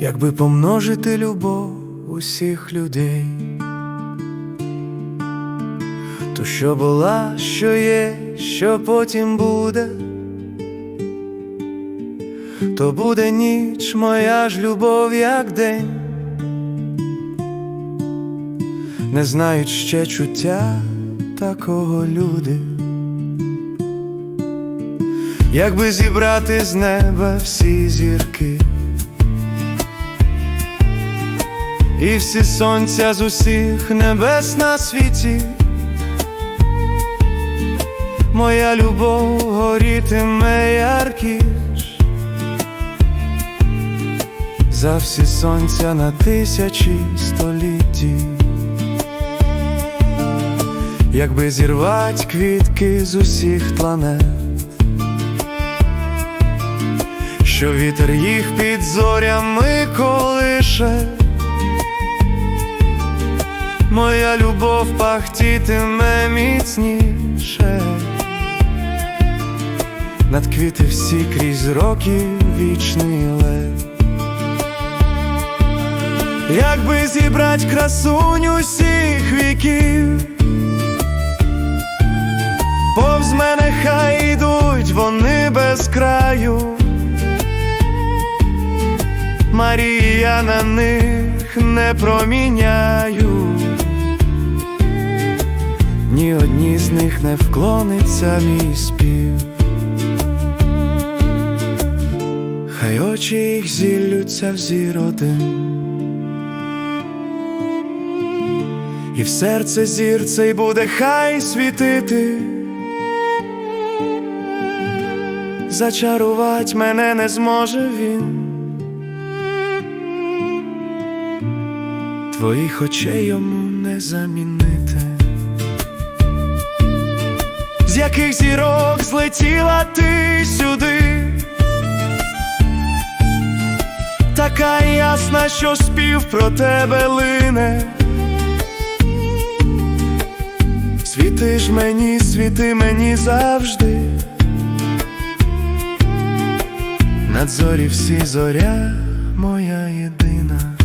якби помножити любов усіх людей, то що була, що є, що потім буде, то буде ніч, моя ж любов, як день, не знають ще чуття такого люди. Якби зібрати з неба всі зірки, і всі сонця з усіх небес на світі, моя любов горітиме яркіш за всі сонця на тисячі столітті. Якби зірвать квітки з усіх планет, що вітер їх під зорями колише, моя любов пахтітиме міцніше, над квіти всі крізь роки вічний лед. Якби зібрать красунь усіх віків, повз мене хай ідуть вони без краю. Марія на них не проміняю, ні одній з них не вклониться мій спів. Хай очі їх зіллються в зір один, і в серце зір цей буде хай світити. Зачарувати мене не зможе він. Твоїх очей йому не замінити, яких зірок злетіла ти сюди, така ясна, що спів про тебе лине. Світи ж мені, світи мені завжди, над зорі всі зоря моя єдина.